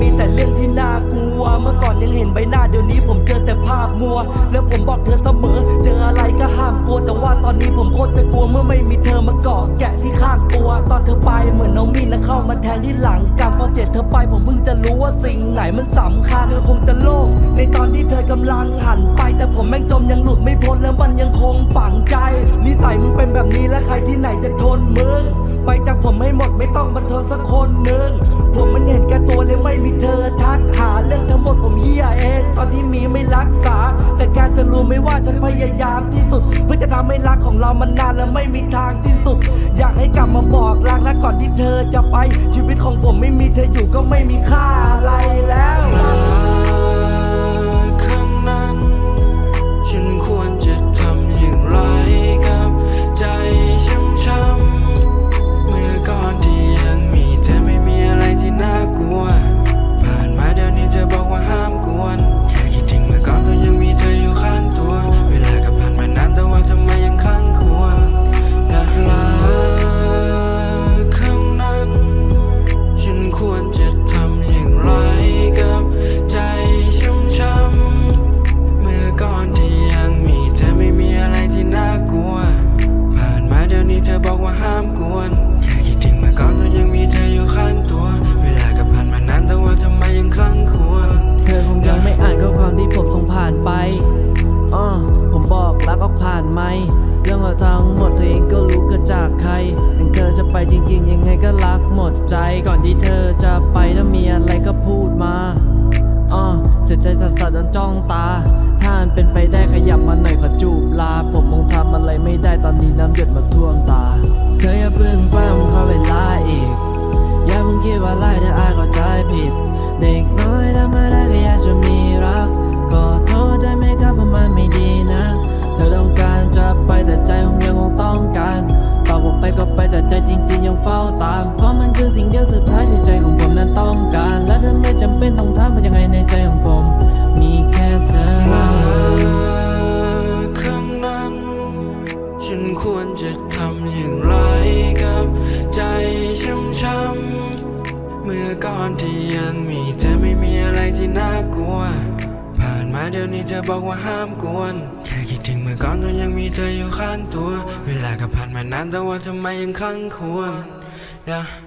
มีแต่เรื่องที่น่ากลัว เมื่อก่อนยังเห็นใบหน้าเดี๋ยวนี้ผมเจอแต่ภาพมัว แล้วผมบอกเธอเสมอ เจออะไรก็ห้ามกลัว แต่ว่าตอนนี้ผมโคตรจะกลัวเมื่อไม่มีเธอมาเกาะแกะที่ข้างตัว ตอนเธอไปเหมือนเอามีดนะเข้ามาแทนที่หลังกำพอเสร็จเธอไปผมเพิ่งจะรู้ว่าสิ่งไหนมันสำคัญเธอคงจะโล่งในตอนที่เธอกำลังหันไป แต่ผมแม่งจมยังหลุดไม่พ้นแล้วมันยังคงฝังใจ นี้แล้วใครที่ไหนจะทนมึง ไปจากผมให้หมดไม่ต้องมาทนสักคนหนึ่ง ผมมันเห็นแก่ตัวเลยไม่มีเธอทักหาเรื่องทั้งหมดผมเฮียเอง ตอนที่มีไม่รักษา แต่แกจะรู้ไหม่ว่าฉันพยายามที่สุด เพื่อจะทำให้รักของเรามันนานและไม่มีทางสิ้นสุด อยากให้กลับมาบอกรักนะก่อนที่เธอจะไปชีวิตของผมไม่มีเธออยู่ก็ไม่มีค่าอะไรแล้ว ทั้งหมดเธอเองก็รู้เกิดจากใครถึงเธอจะไปจริงๆ ยังไงก็รักหมดใจก่อนที่เธอจะไปถ้ามีอะไรก็พูดมาอ่อเสียใจสัสๆจนจ้องตา ถ้ามันเป็นไปได้ขยับมาหน่อยขอจูบลา ผมคงทำอะไรไม่ได้ตอนนี้น้ำหยดมาท่วมตา เธออย่าเพิ่งฟังขอเวลาอีก อย่าเพิ่งคิดว่าไล่ถ้าอายเข้าใจผิด คืองสุดท้ายที่ใจของผมนั้นต้องการ และเธอไม่จำเป็นต้องถามว่ายังไงในใจของผม มีแค่เธอครั้งนั้น ฉันควรจะทำอย่างไรกับ ใจช้ำๆเมื่อก่อนที่ยังมีเธอไม่มีอะไรที่น่ากลัว ผ่านมาเดี๋ยวนี้เธอบอกว่าห้ามกวนแค่คิดถึงเมื่อก่อนตอนยังมีเธออยู่ข้างตัว เวลาก็ผ่านมานานแต่ว่าทำไมยังค้างควร yeah.